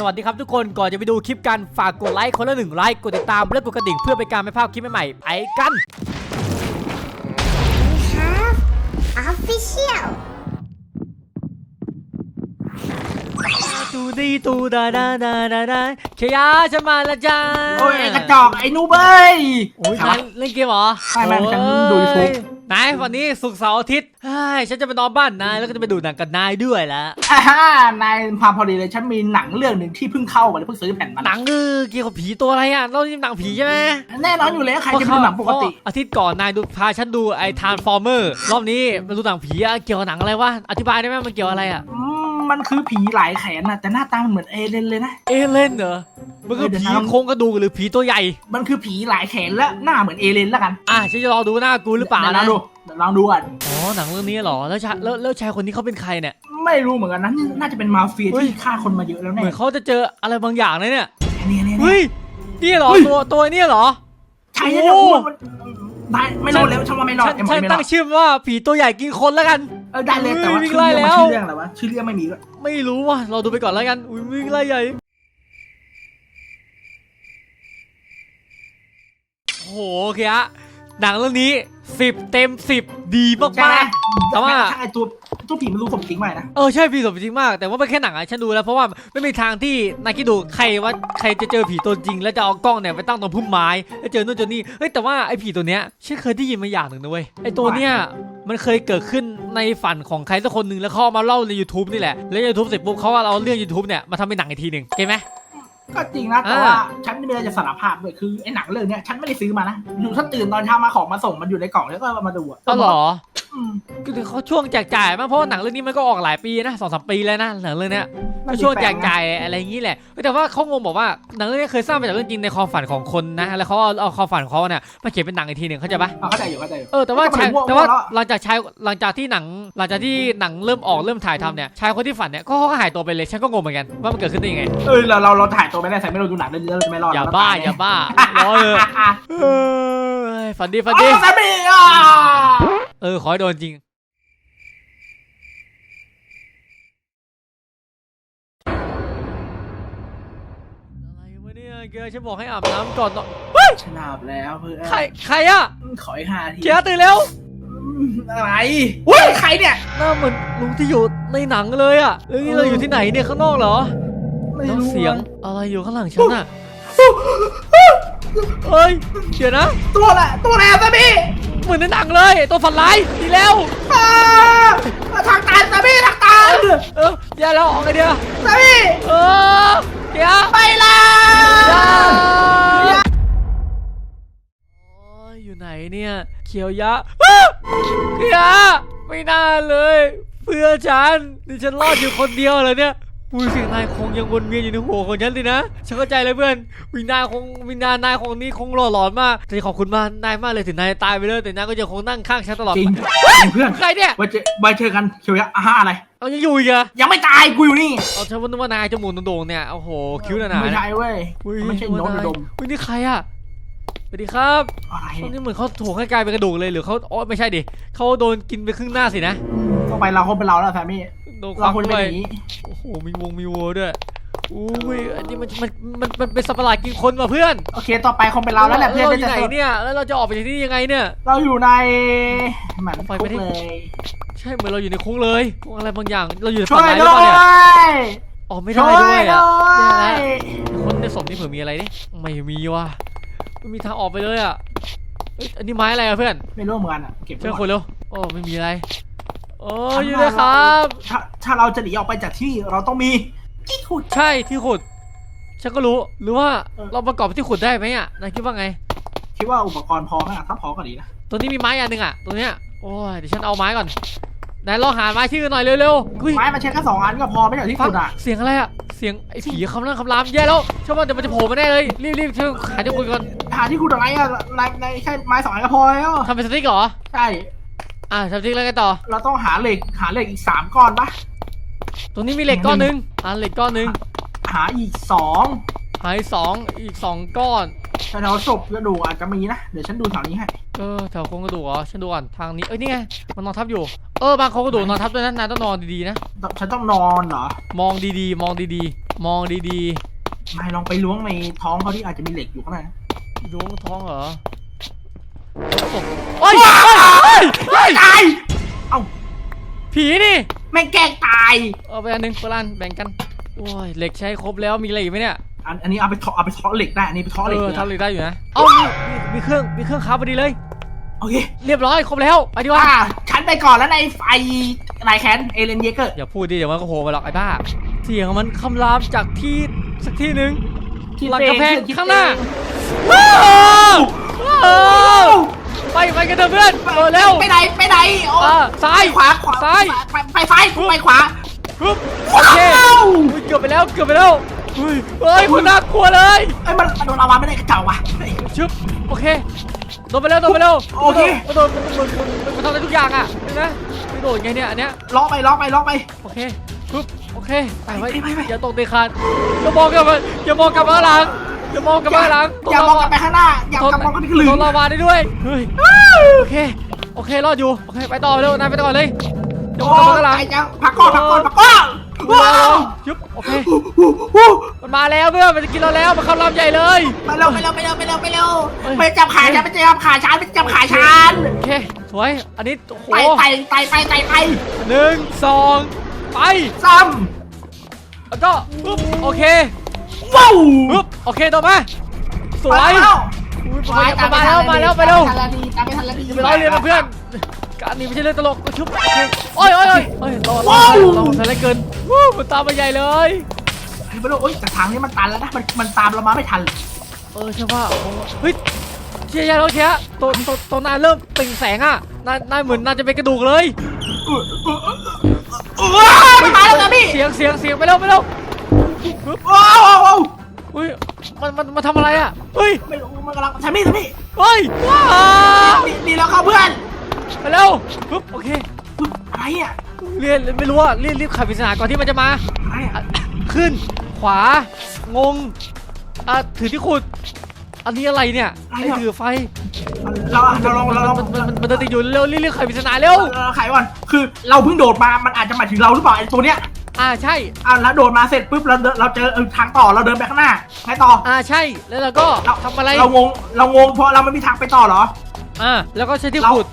สวัสดีครับทุกคนก่อนจะไปดูคลิปกันฝากกดไลค์คนละหนึ่งไลค์กดติดตามและกดกระดิ่งเพื่อเป็นการไม่พลาดคลิปใหม่ๆไปกัน have official ตูดีตูดาดาดาดาดาเคียร์ฉันมาแล้วจ้าโอ้ยไอ้กระจอกไอ้นูเบยโอ้ยนายเล่นเกมเหรอใช่ไหมฉันดูโอ้ YouTube นายวันนี้ศุกร์เสาร์อาทิตย์เฮ้ยฉันจะไปนอนบ้านนายแล้วก็จะไปดูหนังกับนายด้วยละอ่าฮ่านายพาพอดีเลยฉันมีหนังเรื่องหนึ่งที่เพิ่งเข้ามาเลยเพิ่งซื้อแผ่นมาหนังเออเกี่ยวกับผีตัวอะไรอะเรานี่หนังผีใช่ไหมแน่นอนอยู่แล้วใครจะไปดูหนังปกติเพราะอาทิตย์ก่อนนายดูพาฉันดูไอ้ทานฟอร์เมอร์รอบนี้มาดูหนังผีอะเกี่ยวกับหนังอะไรวะอธิบายได้ไหมมันเกี่ยวอะไรอะอื มมันคือผีหลายแขนนะแต่หน้าตามันเหมือนเอเลนเลยนะ เอเล่นเหรอ มันคือเออเดี๋ยวผีนะโครงกระดูกหรือผีตัวใหญ่ มันคือผีหลายแขนและหน้าเหมือนเอเลนแล้วกัน อะฉันจะรอดูหน้ากูหรือเปล่าดี๋ยวลอนะงดูเดี๋ยวลองดูก่อนอ๋อหนังเรื่องนี้เหรอ แล้วชายแล้วแล้วชายคนนี้เขาเป็นใครเนี่ย ไม่รู้เหมือนกันนะนี่น่าจะเป็นมาเฟียเฮ้ยที่ฆ่าคนมาเยอะแล้วเหแน่มือนเขาจะเจออะไรบางอย่างนะเนี่ยเนี่ยเนี่ยเฮ้ยนี่เหรอเฮ้ยตัวตัวเนี่ยเหรอ ใช่ใช่ใช่โอ้โอ้มันได้ไม่รอดแล้วฉันว่าไม่รอดฉันไอ้หมอฉันไม่รตั้องดชื่อว่าผีตัวใหญ่กินคนแล้วกัน เออได้เลยแต่ว่าวิ่งชื่อเรื่องไล่มันแล้วชื่อเรื่องอะไรวะชื่อเรื่องไม่มีด้วยไม่รู้ว่ะเราดูไปก่อนแล้วกัน อุ้ยวิ่งไล่ใหญ่ โอ้โหโอเคฮะหนังเรื่องนี้สิบเต็มสิบดีมใช่ไหมากๆแต่ว่า ใช่ไอ้ตัวตัวผีมันรู้สมจริงมากนะ เออใช่ผีสมจริงมาก แต่ว่าเป็นแค่หนังอะฉันดูแล้ว เพราะว่าไม่มีทางที่นายคิดดูใครว่าใครจะเจอผีตัวจริง แล้วจะเอากล้องเนี่ยไปตั้งตรงพุ่มไม้แล้วเจอนู่นเจอนี่เฮ้ยแต่ว่าไอ้ผีตัวเนี้ยฉันเคยได้ยินมาอย่างหนึ่งนะเว้ยไอ้ตัวเนี้ย มันเคยเกิดขึ้นในฝันของใครสักคนหนึ่งแล้วเขาเอามาเล่าใน YouTube นี่แหละ แล้ว YouTube เสร็จปุ๊บเขาก็เอาเรื่อง YouTube เนี่ยมาทำเป็นหนังอีกทีหนึ่งเก็ตไหม ก็จริงนะแต่อ่าว่าฉันไม่ได้จะสารภาพด้วยคือไอ้หนังเรื่องเนี้ยฉันไม่ได้ซื้อมานะอยู่ฉันตื่นตอนเช้ามาของมาส่งมันอยู่ในกล่องแล้วก็เอามาดูอะ อ๋อเหรอ อืมคือเขาช่วงแจกจ่ายมากเพราะว่าหนังเรื่องนี้มันก็ออกหลายปีนะสองสามปีแล้วนะหนังเรื่องเนี้ยก็ช่วงแจกจ่ายอะไรอย่างนี้แหละเฮ้ยแต่ว่าเขางงบอกว่าหนังเรื่องนี้เคยสร้างมาจากเรื่องจริงในความฝันของคนนะแล้วเขาเอาเอาความฝันของเขาเนี่ยมาเขียนเป็นหนังอีกทีหนึ่งเข้าใจปะเอาเข้าใจอยู่เข้าใจอยู่ เออแต่ว่าก็ชายมันมั่วแต่ว่ามั่วแล้วหลังจากชายหลังจากที่หนังหลังจากที่หนังเริ่มออกเริ่มถ่ายทำเนี่ยชายคนที่ฝันเนี่ยก็เขาก็หายตัวไปเลยฉันก็งงเหมือนกันว่ามันเกิดขึ้นได้ยังไงเออเราเราเราถ่ายตัวไม่ได้ใส่ไม่เราดูหนังเรื่องนี้เราจะไม่รอดอย่าเรบ้าตอย่าบ้าร้อเลยเออฝันดีฝันอ๋ดีอสามีอะ เออ ขอให้โดนจริง อะไรวะเนี่ยเกย์ฉันบอกให้อาบน้ำก่อนเนอะชนะแล้วเพื่อนใครใครอะขออีกห้าทีเกียร์ตื่นเร็วอืมอะไรเฮ้ยใครเนี่ย หน้าเหมือนลุงที่อยู่ในหนังเลยอะเรื่องนี้เราอยู่ที่ไหนเนี่ยข้างนอกเหรอไม่แล้วรู้เสียงอะอะไรอยู่ข้างหลังฉันอะเฮ้ยเดี๋ยวนะ ตัวอะไรตัวอะไรอะสามี เหมือนในหนังเลย ตัวฝันร้ายดีแล้วอ่าทางตันสามีทางตันเออแย่แล้วออกไงเดียวสามีเออเกียร์ไปแล้อย่าวโอ้ยอยู่ไหนเนี่ยเขียวยะอ้าเกียร์ไม่น่าเลย เพื่อนฉันนี่ฉันรอดอยู่คนเดียวเลยเนี่ย อุ้ยเสียงนายคงยังวนเวียนอยู่ในหัวของฉันสินะ ฉันเข้าใจเลยเพื่อน วิญญาณคงวิญญาณนายคงนี่คงหล่อหลอนมากแต่ขอบคุณมากนายมากเลยถึงนายจะตายไปเลยแต่นายก็ยังคงนั่งข้างฉันตลอดจริงไปเพื่อนใครเนี่ยไว้เจอไว้เจอกันเขียวยะอ่าฮะอะไรเอายังอยู่อีกเหรอยังไม่ตายกูอยู่นี่เอาฉันว่านึกว่านายจมูกโด่งๆเนี่ยโอ้โหคิ้วหนาๆไม่เนี่ยใช่เว้ยอุ้ยไม่ใช่โน้ตนายดมอุ้ยนี่ใครอะ สวัสดีครับอะไรตอนเนี่ยนี้เหมือนเขาถูกให้กลายเป็นกระดูกเลยหรือเขาอ๋อไม่ใช่ดิเขาโดนกินไปครึ่งหน้าสินะต้องไปเราคนเป็นเราแล้วแฟมี่โดนคเราวักควรจะด้เป็วนยอย่างนี้โอ้โหมีวงมีวัวด้วยอุ้ยอันนี้มันมันมันมันเป็นสัตว์ประหลาดกินคนว่ะเพื่อนโอเคต่อไปคงเป็นเราแล้วแหละเพื่อนเราอได้ยู่จะไหนเนี่ยแล้วเราจะออกไปจากที่นี่ยังไงเนี่ย เราอยู่ในหมันไปคุไปกดิเลยใช่เหมือนเราอยู่ในคุกเลยคุกอะไรบางอย่างเราอยู่ในช่ฝั่งวยไหนหรืด้อวเปล่าเนี่ยยออกไม่ช่ได้วยด้วยด้อะวยคนในศพนี่เผื่อมีอะไรดิไม่มีว่ะ ไม่มีทางออกไปเลยอะเอ้ยอันนี้ไม้อะไรอะเพื่อนไม่รู้เหมือนกันอะเก็บไว้เชื่อก่คอนนเร็วโอ้ไม่มีอะไร โอ้ฉันอยู่ว่าเลยครับ ถ้าถ้าเราจะหนีออกไปจากที่นี่เราต้องมีที่ขุด ใช่ที่ขุด ฉันก็รู้ หรือว่าเออ เราประกอบที่ขุดได้ไหมอะนายคิดว่าไง คิดว่าอุปกรณ์พอไหมอะถ้าพอก็ดีนะตัวนี้มีไม้อันหนึ่งอะตัวเนี้ย โอ้ย เดี๋ยวฉันเอาไม้ก่อน นายลองหาไม้ที่อื่นหน่อยเร็วๆอุ้ยไม้มันใช้แค่สองอันก็พอไม่ใช่ที่ฟังขุดอะ เสียงอะไรอะ เสียงไอ้ผีคำนั่งคำรามแย่แล้วเชื่อว่าเดี๋ยวมันจะโผล่มาแน่เลย รีบรีบช่วยหาที่ขุดก่อนหาที่ขุดอะไรอะในในแค่ไม้สองอันก็พอแล้วทำเป็นสติ๊กเหรอ ใช่ อะทำสติ๊กแล้วไงต่อ เราต้องหาเหล็กหาเหล็กอีกสามก้อนปะตรงนี้มีเหล็กก้อนหนึงอะเหล็กก้อนหนึง หาอีกสองหายสองอีกสองก้อนแถวๆศพกระดูกอาจจะมีนะ เดี๋ยวฉันดูแถวนี้ให้ เออแถวโครงกระดูกเหรอฉันดูก่อนทางนี้เอ้ยนี่ไงมันนอนทับอยู่เออบางโครงกระดูกนอนทับด้วยนะนายต้องนอนดีๆนะฉันต้องนอนเหรอ มองดีๆ มองดีมองดีนายลองไปล้วงในท้องเขาที่อาจจะมีเหล็กอยู่ข้างในๆล้วงท้องเหรอโอ้ยเฮ้ยเฮ้ยเฮ้ยตาย เอ้าผีนี่แม่งแกล้งตาย เอาไปอันหนึงโบราณแบ่งกันโอ้ยเหล็กใช้ครบแล้วมีอะไรอีกไหมเนี่ยอันอันนี้เอาไปเทาะเอาไปเทาะเหล็กได้ อันนี้ไปเทาะเหเอล็กอเลยทำเหล็กได้อยู่นะเอ้ามีมีมีเครื่องมีเครื่องค้าพอดีเลย โอเคเรียบร้อยครบแล้วไปดีกว่าว่าฉันไปก่อนแล้วในไอนายแคนเอเลนเยเกอร์อย่าพูดดิเดี๋ยวมันก็โผล่มาหรอกไอ้บ้า เสียงมันคำรามจากที่สักที่หนึ่งหลังกำแพงข้างหน้าว้าวว้าวไปไปกันเถอะเพื่อนเออเร็วไปไหนไปไหนโอ้อ่าซ้ายขวาขวาซ้ายไปไปซ้ายกูไปขวาปึ๊บโอเคว้าวอุ๊ยเกือบไปแล้วเกือบไปแล้วเฮ้ยเฮ้ยคุณน่ากลัวเลยเอ้ยมันมันโดนลาวาไม่ได้กระเจ้าวะเฮ้ยชึบโอเค โดนไปแล้วโดนไปแล้วโอเคมันโดนมันโดนมันมันมันทำได้ทุกอย่างอะเห็นไหมไม่โดนไงเนี่ยอันเนี้ยล็อกไปล็อกไปล็อกไป โอเคปึ๊บโอเคไปไว้ไปไปไป อย่าตกเตะขาดอย่ามองกลับมาอย่ามองกลับมาข้างหลังอย่ามองกลับมาข้างหลังอย่ามองกลับไปข้างหน้าอย่ามองกลับไปข้างหลัโดงนลาวาได้ด้วยเฮ้ยโอเคโอเครอดอยู่โอเคไปต่อไปเร็วนายไปต่อเลยอย่ามองกลับมาข้างหลังใจจังพักก่อนพักก่อนพักก่อน ว้าวชึบโอเคมันมาแล้วเพื่อนมันจะกินเราแล้วมันเข้าลำใหญ่เลยไปเร็วไปเร็วไปเร็วไปเร็วไปเร็วเฮ้ยไปจับขาฉันไปจับขาฉันไปจับขาฉันโอเคสวยอันนี้โอ้โหไปไปไปไปไปไปหนึ่งสองไปซ้แล้วก็ปึ๊บโอเคำว้าวปึ๊บโอเคต่อมาสวยไปแล้วอุ๊ยมาแล้วมาแล้วมาแล้วไปเร็วตามไม่ทันละดีตามไม่ทันละดีอย่าไปล้อเลียนนะเพื่อน การนี้ไม่ใช่เรื่องตลกก็ชุบโอเคโอ้ยโอ้ยโอ้ยโอ้ยรอรอรอรออะไรเกินวู้มันตามมาใหญ่เลยเฮ้ยไปดูโอ๊ยแต่ทางนี้มันตันแล้วนะมันมันตามเรามาไม่ทันเออใช่ป่ะเฮ้ยเชียร์ยาแล้วเชียร์ตัวตัวตัวนายเริ่มเปล่งแสงอะนายนายเหมือนนายจะเป็นกระดูกเลยว้าวมันมาแล้วนะพี่เสียงเสียงเสียงไปเร็วไปเร็วว้าวว้าวว้าวอุ้ยมันมันมันทำอะไรอะเฮ้ยไม่รู้มันกำลังทำนี่ทำนี่เฮ้ยว้าวดีดีแล้วครับเพื่อน ไปเร็วปึ๊บโอเคอุ๊ยอะไรอะเรียนไม่รู้อะรีบรีบขับปริศนาก่อนที่มันจะมาอะไรอะอะขึ้น ขวางงอะถือที่ขุด อันนี้อะไรเนี่ยไอ้ถือไฟเราเราลองเราลองมันมันมันมันจะติดอยู่เร็วรีบรีบไขปริศนาเร็วเราขายก่อนคือเราเพิ่งโดดมามันอาจจะหมายถึงเราหรือเปล่าไอ้ตัวเนี้ยอ่าใช่อะแล้วโดดมาเสร็จปุ๊บเราเดินเราเจอเออทางต่อเราเดินไปข้างหน้าไงต่ออ่าใช่แล้วเราก็เราทำอะไรเรางงเรางงเพราะเราไม่มีทางไปต่อเหรออ่าแล้วก็ใช้ที่เราขุด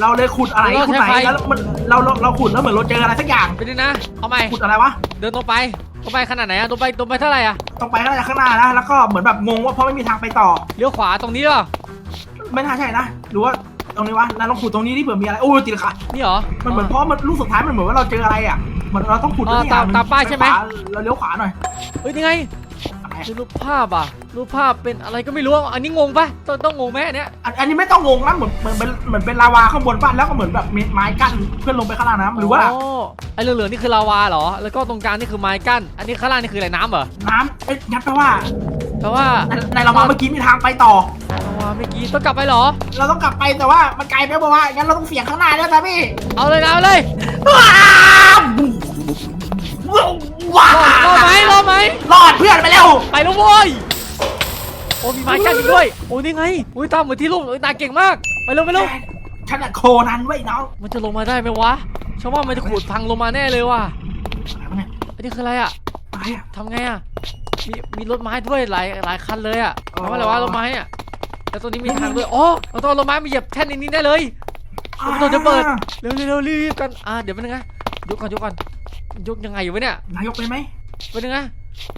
เราเลยขุดอะไรแล้วก็ขุดไหนใช้ไฟ แล้วมันเราเราเราขุดแล้วเหมือนเราเจออะไรสักอย่างไปดินะ เอาใหม่ ขุดอะไรวะเดินตรงไปตรงไปขนาดไหนอะตรงไปตรงไปเท่าไหร่อะต้องไปข้างหน้าข้างหน้านะแล้วก็เหมือนแบบงงว่าเพราะไม่มีทางไปต่อ เลี้ยวขวาตรงนี้เหรอ ไม่น่าใช่นะหรือว่าตรงนี้วะนายลองขุดตรงนี้ที่เผื่อมีอะไรโอ้ยติดขานี่เหรอมันเหมือนเพราะมันลูกสุดท้ายมันเหมือนว่าเราเจออะไรอะเหมือนเราต้องขุดอ๋อที่อย่งตามตามป้ายใช่ไหมปขวเราเลี้ยวขวาหน่อย เฮ้ยนี่ไงอะไร คือรูปภาพอะ รูปภาพเป็นอะไรก็ไม่รู้ อันนี้งงปะต้องต้องงงไหมอันเนี้ย อันอันนี้ไม่ต้องงงนะเหมือนเหมือนเป็นเหมือนเป็นลาวาข้างบนบ้านแล้วก็เหมือนแบบมีไม้กั้นเพื่อนลงไปข้างล่างน้ำหรือว่าอ๋อไอ้เหลืองๆนี่คือลาวาเหรอ แล้วก็ตรงกลางนี่คือไม้กั้น อันนี้ข้างล่างนี่คืออะไรน้ำเหรอ น้ำเอ้ยงั้นแปลว่าแปลว่าในในลาวาเมื่อกี้มีทางไปต่อลาวาเมื่อกี้ต้องกลับไปเหรอ เราต้องกลับไปแต่ว่ามันไกลไปบอกว่างั้นเราต้องเสี่ยงข้างหน้าแล้วนะพี่ เอาเลยนะเอาเลย ว้าวว้ารอดรอดไหมรอดไหมรอดเพื่อนไปเร็วไปแล้วโว้ยโอ้มีไม้กั้นจริงด้วยโอ้นี่ไงอุ้ยตามเหมือนที่รูปนายเก่งมากไปเร็วไปเร็วฉันอะโคนันไว้ยน้องมันจะลงมาได้ไหมวะฉันว่ามันจะขูดพังลงมาแน่เลยว่ะอะไรวะเนี่ยอันนี้คืออะไรอะอะไรอะทำไงอะมีมีรถไม้ด้วยหลายหลายคันเลยอะอ๋อทำอะไรวะรถไม้อะแล้วตัวนี้มีทางด้วยอ๋อเราต้องเอารถไม้มาเหยียบแท่นนี้ได้เลยประตูจะเปิดเร็วเร็วเร็วรีบๆกันอ่าเดี๋ยวไปบนึงนะยกก่อนยกก่อน ยกยังไงอยู่วะเนี่ยนายกไปไหมไปบนึงนะ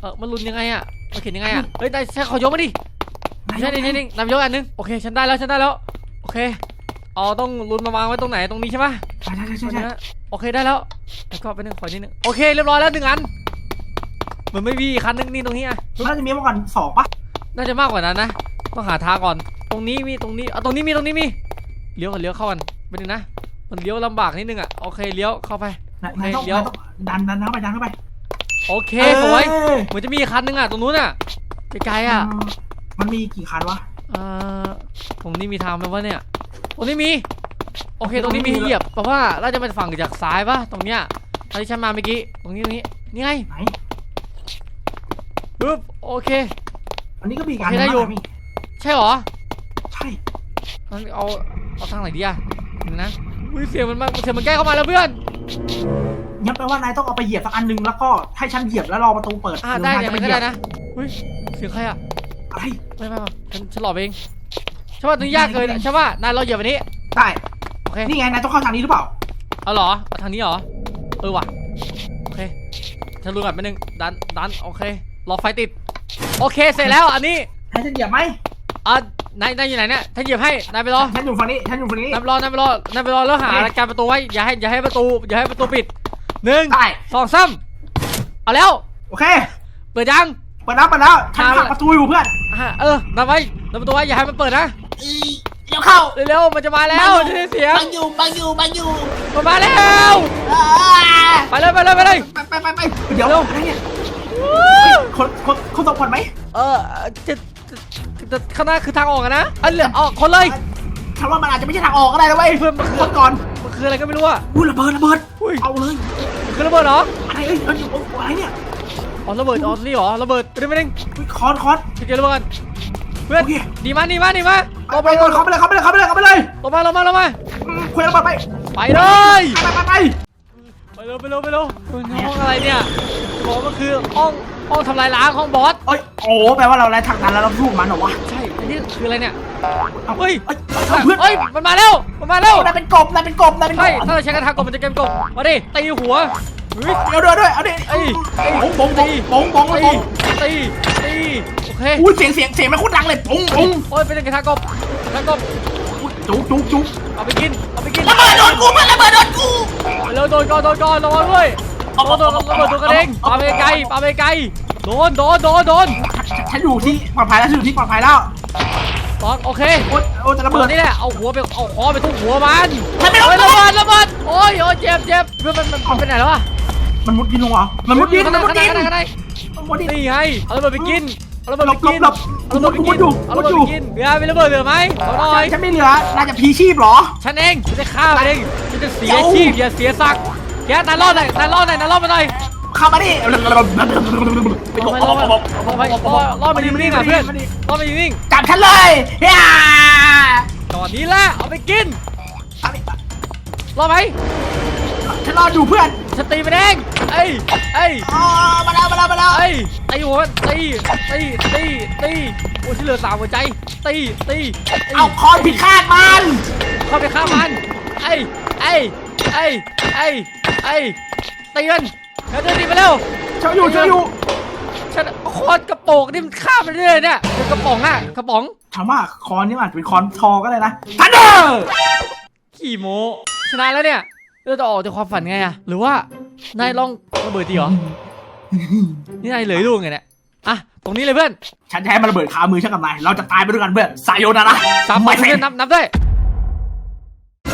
เออมันลุนยังไงอะมันเขียนยังไงอะเฮ้ยนายใช้ขอยกมาดินายใช่กดิใช่ดินำยกอันนึงโอเคฉันได้แล้วฉันได้แล้วโอเคอ๋อต้องลุนมาวางไว้ตรงไหนตรงนี้ใช่ไหมใช่ใช่ใช่ตรงใช่นี้นะโอเคได้แล้วแล้วก็ไปหนึ่งขอนิดนึงโอเคเรียบร้อยแล้วหนึ่งอันเหมือนไม่มีอีกคันนึงนี่ตรงนี้อะน่าจะมีมาก่อนสองปะน่าจะมากกว่านั้นนะต้องหาทางก่อน ตรงนี้มีตรงนี้เอาตรงนี้มีตรงนี้มีเลี้ยวก่อนเลี้ยวเข้ากันไปดูนะมันเลี้ยวลำบากนิดนึงอะโอเคเลี้ยวเข้าไป นายนายต้องเดี๋ยวนายต้องดันดันเข้าไปดันเข้าไปโอเคสวยเอ้ยเหมือนจะมีอีกคันนึงอะตรงนู้นอะไกลๆอะมมันมีกี่คันวะอ่าตรงนี้มีทางไหมวะเนี่ยตรงนี้มี โอเคตรงนี้มีให้เหยียบแปลว่าน่าจะเป็นฝั่งจากซ้ายปะตรงเนี้ยตอนที่ฉันมาเมื่อกี้ตรงนี้ตรงนี้นี่ไงไหน ปึ๊บโอเค อันนี้ก็มีการโอเคได้อยู่พี่ใช่เหรอ ใช่งั้นเอาเอาทางไหนดีอะเดี๋ยวนะอุ้ยเสียงมันมาเสียงมันใกล้เข้ามาแล้วเพื่อน งั้นแปลว่านายต้องเอาไปเหยียบสักอันหนึงแล้วก็ให้ฉันเหยียบแล้วรอประตูเปิดอ่าหรืได้นายอจะย่างไปนั้นเหก็ยียได้บนะเฮ้ยเสียงใครอะอะไรไม่ไม่ไม่ฉันฉันหลอกเองใช่ป่ะตรงนี้ยากเลยใช่ป่ะนายเราเหยียบอันนี้ได้โอเคนี่ไงนายต้องเข้าทางนี้หรือเปล่า เอาเหรอเอาทางนี้เหรอเออว่ะโอเคฉันรู้แบบนึงดันดันโอเครอไฟติด โอเคเสร็จแล้วอันนี้ให้ฉันเหยียบไหมอะ นายนายอยู่ไหนเนี่ยฉันเหยียบให้นายไปรอฉันอยู่ฝั่งนี้ฉันอยู่ฝั่งนี้ นายไปรอนายไปรอนายไปรอแล้วหาโอเครายการประตูไว้อย่าให้อย่าให้ประตูอย่าให้ประตูปิดหนึ่งได้ สองสามเอาแล้วโอเคเปิดยังเปิดแล้วเปิดแล้วฉันเอาผลักประตูอยู่เพื่อนอะเออนับไว้นับประตูไว้อย่าให้มันเปิดนะเดี๋ยวเข้าเร็วๆมันจะมาแล้วจะได้เสียงบังอยู่บังอยู่บังอยู่มันมาแล้วอ่าไปเลยไปเลยไปเลย ไปไปไปไปเดี๋ยวเร็ว อะไรเนี่ยคนคนคนส่งผลไหมเออจะ จะจะข้างหน้าคือทางออกอะนะอันเหลือออกคนเลยฉันว่ามันอาจจะไม่ใช่ทางออกก็ได้นะเว้ยเพื่อนมันคือคนก่อนมันคืออะไรก็ไม่รู้อะอุ้ยระเบิดระเบิดอุ้ยเอาเลยมันคือระเบิดเหรออะไรเอ้ยเอ้ยอะไรเนี่ยอ๋อระเบิดอ๋อนี่เหรอระเบิดไม่ได้ไม่ได้อุ๊ยคอนคอนเจอระเบิดเพื่อนโอเค ดีมาดีมาดีมาลงไปไปไปลงเข้าไปเลยเข้าไปเลยเข้าไปเลยเข้าไปเลยลงมาลงมาลงมาอืมเคลื่อนระเบิดไปไปเลยไปไปไปไปเร็วไปเร็วไปเร็วห้องอะไรเนี่ยบอกว่ามันคือห้องห้องทำลายล้างห้องบอส เอ้ยโอ้แปลว่าเราไล่ทางนั้นแล้วเราสู้มันเหรอวะใช่อันนี้คืออะไรเนี่ยอาเฮ้ยเอ้ยเอาเพื่อนเฮ้ยมันมาแล้วมันมาแล้วนายเป็นกบนายเป็นกบนายเป็นกใช่บถ้าเราใช้กระทะกบมันจะเกมกบมาดิตีหัวเฮ้ยเดี๋ยวเดี๋ยวด้วยเอาดิเอ้ยบงบงบงบงบงตีบงตีตีโอเคอุ้ยเสียงเสียงเสียงมันโคตรดังเลยบงบงโอ้ยเป็นกระทะกบกระทะกบอุ๊ยจุ๊บจุ๊บจุ๊บเอาไปกินเอาไปกินระเบิดโดนกูเพื่อนระเบิดโดนกูไปเร็วโดนก่อนโดนก่อนระวังด้วยโดนโดนระเบิดตัวกระเด้งปาไปไกลปาไปไกล โดนโดนโดนโดนฉันอยู่ที่ปลอดภัยแล้วฉันอยู่ที่ปลอดภัยแล้วตองโอเคโอ้ยโอ้ยจะระเบิเบิดดนี่แหละเอาหัวไปเอาคอไปทุบหัวมันมันไม่เฮ้ยระระเบิเบิดดระเบิดโอ้ยโอ้ยเจ็บเจ็บเพื่อนมันมันมันไปไหนแล้ววะมันมุดดินลงเหรอมันมุดดินข้างมันในมุดดินข้างในข้างในมันมุดดินนี่ไงเอาระเบิดไปกินเอาระเบิดไปกินหลบหลบเอาระเบิดไปกินมุดอยู่เอาระเบิดมุดอยู่ไปกินเหลือมีระเบิดเหลือไหมเอาหน่อยฉันไม่เหลือน่าจะพีชีพเหรอฉันเองฉันจะฆ่ามันเองฉันจะเสียเดี๋ยวชีพอย่าเสียศักดิ์แกนายรอดหน่อยนายรอดหน่อยนายรอดมาหน่อย เข้ามาดิไปรอรอดไปรอดมานิ่งๆอะเพื่อนรอดมานิ่งจับฉันเลยย่าๆก่อนนี้แหละเอาไปกินรอดไหมฉันรออยู่เพื่อนฉันตีมันเองเอ้ยเอ้ยอ๋อมาแล้วมาแล้วมาแล้วเอ้ยตีหัวนตีตีตีตีโอ้ที่เหลือสามหัวใจตีตีเอาคอนผิดคาดมันเข้าไปฆ่ามันไอ้ไอ้ไอ้ไอ้ไอ้ตีมัน แล้วเดินตีไปเร็วฉันอยู่ฉันอยู่ฉันโคตรกระโปรงนี่มันฆ่าไปเรื่อยเนี่ยเป็นกระป๋องอะกระป๋องถามว่าคอนนี่มันอาจจะเป็นคอนทอก็ได้นะทันเดอร์ขี่โมชนะแล้วเนี่ยเราจะออกจากความฝันไงอะหรือว่านายลองระเบิดดีเหรอนี่นายเหลือลูกไงเนี่ยอะตรงนี้เลยเพื่อนฉันจะให้มันระเบิดคามือฉันกับนายเราจะตายไปด้วยกันเพื่อนสายโยนานะสามไม่เพื่เซ็อนนนับนับด้วย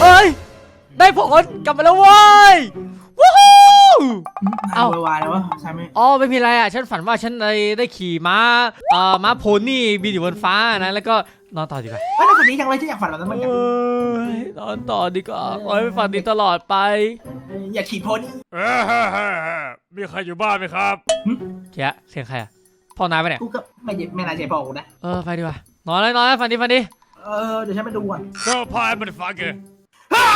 เอ้ยได้ผลกลับมาแล้วเว้ยวู้ฮู้ เอาวายแล้ววะใช่ไหมอ๋อไม่มีอะไรอะ ฉันฝันว่าฉันได้ได้ขี่ม้าเอ่อม้าโพนี่บินอยู่บนฟ้านะแล้วก็นอนต่อดีกว่าเฮ้ยน่าจะดีจังเลยที่อยากฝันแบบนั้นเหมือนกันเอ้ยนอนต่อดีกว่าขอให้ฝันดีตลอดไปอยากขี่โพนี่เอ้อมีใครอยู่บ้านไหมครับ เจ๊เสียงใครอะพ่อนายปะเนี่ยกูก็ไม่เจ็บไม่น่าใจพอกูนะ เออไปดีกว่านอนเลยนอนเลยฝันดีฝันดี เออเดี๋ยวฉันไปดูก่อนก็พายมันฟังเกฮ่า